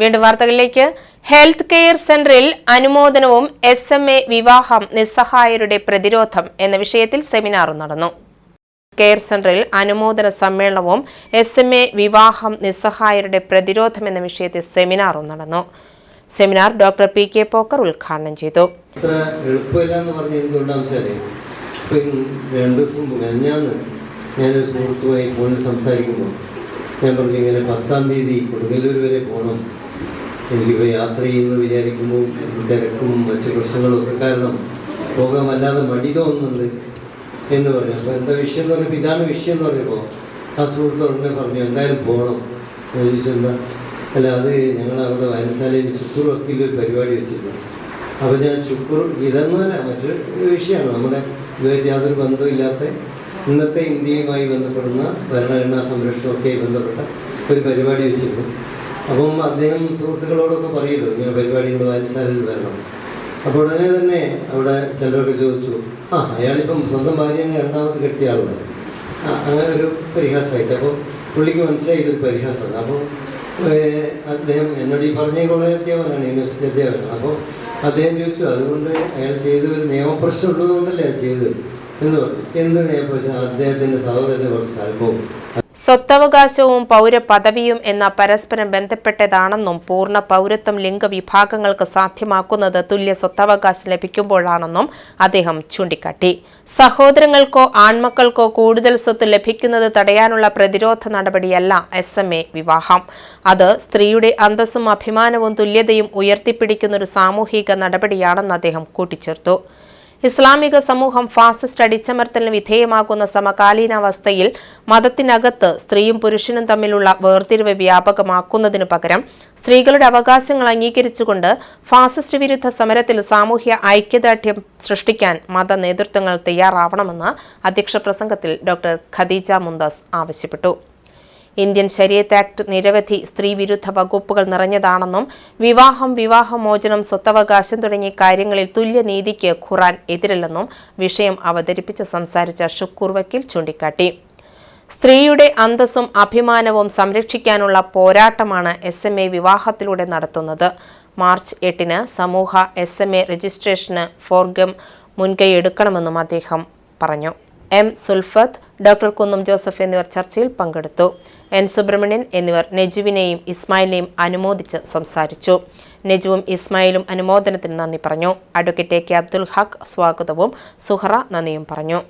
വീണ്ടും വാർത്തകളിലേക്ക്. Health care സെന്ററിൽ അനുമോദനവും എസ് എം എ വിവാഹം നിസ്സഹായരുടെ പ്രതിരോധം എന്ന വിഷയത്തിൽ സെമിനാറും നടന്നു. കെയർ സെന്ററിൽ അനുമോദന സമ്മേളനവും എസ് എം എ വിവാഹം നിസ്സഹായരുടെ പ്രതിരോധം എന്ന വിഷയത്തിൽ സെമിനാറും നടന്നു. Seminar doctor P K Pokker ഉദ്ഘാടനം ചെയ്തു. ഞാനൊരു സുഹൃത്തുമായി ഫോണിൽ സംസാരിക്കുമ്പോൾ ഞാൻ പറഞ്ഞു ഇങ്ങനെ പത്താം തീയതി കൊടുങ്ങല്ലൂർ വരെ പോകണം എനിക്കിപ്പോൾ യാത്ര ചെയ്യുന്നു വിചാരിക്കുമ്പോൾ തിരക്കും മറ്റ് പ്രശ്നങ്ങളും ഒക്കെ കാരണം പോകാൻ വല്ലാതെ മടി തോന്നുന്നുണ്ട് എന്ന് പറഞ്ഞു. അപ്പോൾ എന്താ വിഷയം എന്ന് പറഞ്ഞപ്പോൾ ഇതാണ് വിഷയം എന്ന് പറഞ്ഞപ്പോൾ ആ സുഹൃത്ത് ഉടനെ പറഞ്ഞു എന്തായാലും പോകണം ഞാൻ ചോദിച്ചു എന്താ? അല്ല അത് ഞങ്ങൾ അവിടെ വായനശാലയിൽ ശുക്കൂർ വക്കീൽ ഒരു പരിപാടി വെച്ചിട്ടുണ്ട് അപ്പോൾ ഞാൻ ശുക്കൂർ ഇതെന്നല്ല മറ്റൊരു വിഷയമാണ്. നമ്മുടെ ഇതുമായിട്ട് യാതൊരു ബന്ധമില്ലാത്ത ഇന്നത്തെ ഇന്ത്യയുമായി ബന്ധപ്പെടുന്ന ഭരണഘടനാ സംരക്ഷണമൊക്കെ ബന്ധപ്പെട്ട ഒരു പരിപാടി വെച്ചിരുന്നു. അപ്പം അദ്ദേഹം സുഹൃത്തുക്കളോടൊക്കെ പറയുമല്ലോ ഇങ്ങനെ പരിപാടികൾ വായനശാലയിൽ വരണം അപ്പോൾ ഉടനെ തന്നെ അവിടെ ചിലരൊക്കെ ചോദിച്ചു ആ അയാളിപ്പം സ്വന്തം ഭാര്യനെ രണ്ടാമത് കെട്ടിയ ആളാണ് അങ്ങനെ ഒരു പരിഹാസമായിട്ട് അപ്പോൾ പുള്ളിക്ക് മനസ്സിലായി ഇതൊരു പരിഹാസമാണ്. അപ്പോൾ അദ്ദേഹം എന്നോട് ഈ പറഞ്ഞ കോളേജ് അധ്യാപകനാണ് യൂണിവേഴ്സിറ്റി അധ്യാപകനാണ്. അപ്പോൾ അദ്ദേഹം ചോദിച്ചു അതുകൊണ്ട് അയാൾ ചെയ്ത ഒരു നിയമപ്രശ്നം ഉള്ളതുകൊണ്ടല്ലേ അത് ചെയ്തത്? എന്ന് പറഞ്ഞു എന്ത് നിയമപ്രശ്നം അദ്ദേഹത്തിന്റെ സഹോദരന്റെ കുറച്ച് അനുഭവം സ്വത്തവകാശവും പൗരപദവിയും എന്ന പരസ്പരം ബന്ധപ്പെട്ടതാണെന്നും പൂർണ പൗരത്വം ലിംഗ വിഭാഗങ്ങൾക്ക് സാധ്യമാക്കുന്നത് തുല്യ സ്വത്തവകാശം ലഭിക്കുമ്പോഴാണെന്നും അദ്ദേഹം ചൂണ്ടിക്കാട്ടി. സഹോദരങ്ങൾക്കോ ആൺമക്കൾക്കോ കൂടുതൽ സ്വത്ത് ലഭിക്കുന്നത് തടയാനുള്ള പ്രതിരോധ നടപടിയല്ല എസ് എം എ വിവാഹം. അത് സ്ത്രീയുടെ അന്തസ്സും അഭിമാനവും തുല്യതയും ഉയർത്തിപ്പിടിക്കുന്ന ഒരു സാമൂഹിക നടപടിയാണെന്ന് അദ്ദേഹം കൂട്ടിച്ചേർത്തു. ഇസ്ലാമിക സമൂഹം ഫാസിസ്റ്റ് അടിച്ചമർത്തലിന് വിധേയമാകുന്ന സമകാലീനാവസ്ഥയിൽ മതത്തിനകത്ത് സ്ത്രീയും പുരുഷനും തമ്മിലുള്ള വേർതിരിവ് വ്യാപകമാക്കുന്നതിനു പകരം സ്ത്രീകളുടെ അവകാശങ്ങൾ അംഗീകരിച്ചുകൊണ്ട് ഫാസിസ്റ്റ് വിരുദ്ധ സമരത്തിൽ സാമൂഹ്യ ഐക്യദാർഢ്യം സൃഷ്ടിക്കാൻ മത നേതൃത്വങ്ങൾ തയ്യാറാവണമെന്ന് അധ്യക്ഷ പ്രസംഗത്തിൽ ഡോക്ടർ ഖദീജ മുന്താസ് ആവശ്യപ്പെട്ടു. ഇന്ത്യൻ ശരീഅത്ത് ആക്ട് നിരവധി സ്ത്രീവിരുദ്ധ വകുപ്പുകൾ നിറഞ്ഞതാണെന്നും വിവാഹം വിവാഹമോചനം സ്വത്തവകാശം തുടങ്ങിയ കാര്യങ്ങളിൽ തുല്യനീതിക്ക് ഖുറാൻ എതിരല്ലെന്നും വിഷയം അവതരിപ്പിച്ച് സംസാരിച്ച ഷുക്കൂർ വക്കീൽ ചൂണ്ടിക്കാട്ടി. സ്ത്രീയുടെ അന്തസ്സും അഭിമാനവും സംരക്ഷിക്കാനുള്ള പോരാട്ടമാണ് എസ് എം എ വിവാഹത്തിലൂടെ നടത്തുന്നത്. മാർച്ച് എട്ടിന് സമൂഹ എസ് എം എ രജിസ്ട്രേഷന് ഫോർഗം മുൻകൈയെടുക്കണമെന്നും അദ്ദേഹം പറഞ്ഞു. M Sulfath doctor Kunnam Joseph എന്നിവർ ചർച്ചയിൽ പങ്കെടുത്തു. എൻ സുബ്രഹ്മണ്യൻ എന്നിവർ നെജുവിനെയും ഇസ്മായിലിനെയും അനുമോദിച്ച് സംസാരിച്ചു. നെജുവും ഇസ്മായിലും അനുമോദനത്തിന് നന്ദി പറഞ്ഞു. അഡ്വക്കേറ്റ് കെ അബ്ദുൽ ഹഖ് സ്വാഗതവും. സുഹറ നന്ദിയും പറഞ്ഞു.